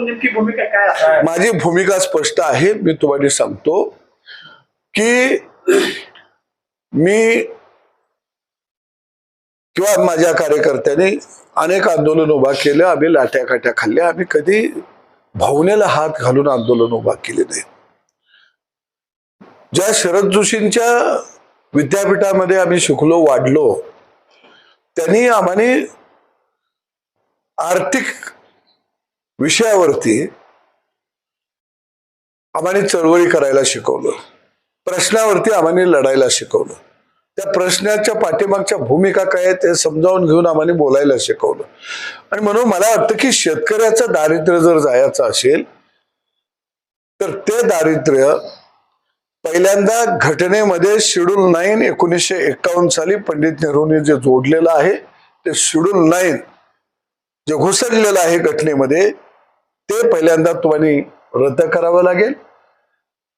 नेमकी भूमिका काय माझी भूमिका स्पष्ट आहे. मी तुम्हाला सांगतो की मी किंवा माझ्या कार्यकर्त्यांनी अनेक आंदोलन उभा केलं. आम्ही लाट्या काट्या खाल्ल्या. आम्ही कधी भावनेला हात घालून आंदोलन उभा केले नाही. ज्या शरद जोशींच्या विद्यापीठामध्ये आम्ही शिकलो वाढलो त्यांनी आम्हाने आर्थिक विषयावरती आम्हाने चळवळी करायला शिकवलं. प्रश्नावरती आम्हाने लढायला शिकवलं. त्या प्रश्नाच्या पाठीमागच्या भूमिका काय आहेत ते समजावून घेऊन आम्हाने बोलायला शिकवलं. आणि म्हणून मला वाटतं की शेतकऱ्याचं दारिद्र्य जर जायचं असेल तर ते दारिद्र्य पहिल्यांदा घटनेमध्ये शेड्यूल नाईन एकोणीसशे एक्कावन्न साली पंडित नेहरूंनी जे जोडलेलं आहे ते शेड्यूल नाईन जे घुसरलेलं आहे घटनेमध्ये ते पहिल्यांदा तुम्हाला रद्द करावं लागेल.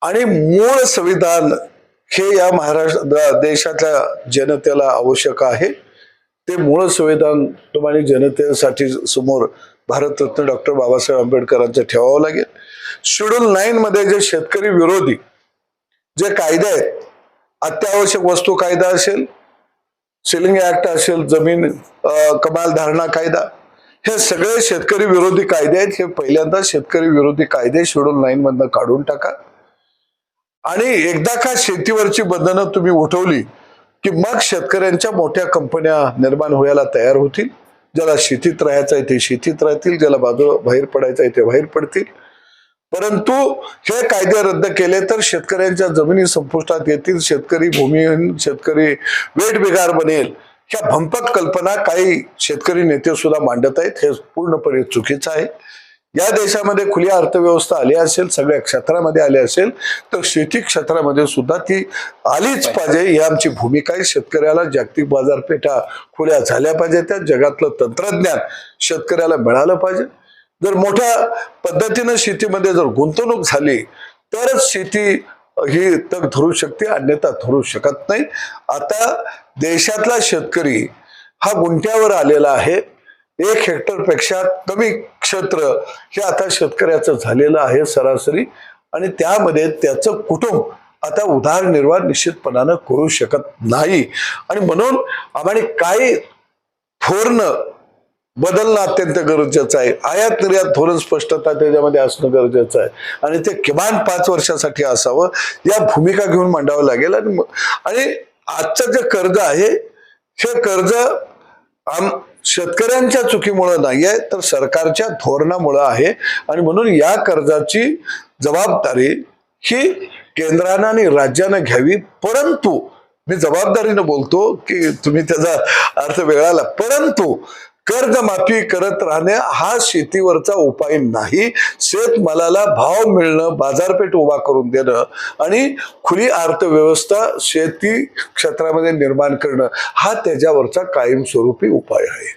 आणि मूळ संविधान हे या महाराष्ट्र देशातल्या जनतेला आवश्यक आहे. ते मूळ संविधान तुम्हाला जनतेसाठी समोर भारतरत्न डॉक्टर बाबासाहेब आंबेडकरांचं ठेवावं लागेल. शेड्यूल नाईन मध्ये जे शेतकरी विरोधी जे कायदे आहेत अत्यावश्यक वस्तू कायदा असेल सिलिंग ऍक्ट असेल जमीन कमाल धारणा कायदा हे सगळे शेतकरी विरोधी कायदे आहेत. हे पहिल्यांदा शेतकरी विरोधी कायदे शेड्यूल नाईन मधनं काढून टाका. आणि एकदा का शेतीवरची बंधनं तुम्ही उठवली की मग शेतकऱ्यांच्या मोठ्या कंपन्या निर्माण व्हायला तयार होतील. ज्याला शेतीत राहायचं आहे ते शेतीत राहतील. ज्याला बाजू बाहेर पडायचं आहे ते बाहेर पडतील. परंतु हे कायदे रद्द केले तर शेतकऱ्यांच्या जमिनी संपुष्टात येतील. शेतकरी भूमिहीन शेतकरी वेठबिगार बनेल. ह्या भंपक कल्पना काही शेतकरी नेते सुद्धा मांडत आहेत. हे पूर्णपणे चुकीचं आहे. या देशामध्ये खुली अर्थव्यवस्था आली असेल सगळ्या क्षेत्रामध्ये आली असेल तर शेती क्षेत्रामध्ये सुद्धा ती आलीच पाहिजे. ही आमची भूमिका आहे. शेतकऱ्याला जागतिक बाजारपेठा खुल्या झाल्या पाहिजे त्या. जगातलं तंत्रज्ञान शेतकऱ्याला मिळालं पाहिजे. जर मोठ्या पद्धतीनं शेतीमध्ये जर गुंतवणूक झाली तरच शेती ही तग धरू शकते अन्यथा धरू शकत नाही. आता देशातला शेतकरी हा गुंट्यावर आलेला आहे. एक हेक्टरपेक्षा कमी क्षेत्र हे आता शेतकऱ्याचं झालेलं आहे सरासरी. आणि त्यामध्ये त्याचं कुटुंब आता उदारनिर्वाह निश्चितपणानं करू शकत नाही. आणि म्हणून आम्हाला काय थोरणं बदलणं अत्यंत गरजेचं आहे. आयात निर्यात धोरण स्पष्टता त्याच्यामध्ये असणं गरजेचं आहे. आणि ते किमान पाच वर्षासाठी असावं या भूमिका घेऊन मांडावं लागेल. आणि आणि आजचं जे कर्ज आहे हे कर्ज आम शेतकऱ्यांच्या चुकीमुळं नाही आहे तर सरकारच्या धोरणामुळं आहे. आणि म्हणून या कर्जाची जबाबदारी ही केंद्रानं आणि राज्यानं घ्यावी. परंतु मी जबाबदारीनं बोलतो की तुम्ही त्याचा अर्थ वेगळाला परंतु कर्जमाफी करत राहणे हा शेतीवरचा उपाय नाही. शेतमालाला भाव मिळणं बाजारपेठ उभा करून देणं आणि खुली अर्थव्यवस्था शेती क्षेत्रामध्ये निर्माण करणं हा त्याच्यावरचा कायमस्वरूपी उपाय आहे.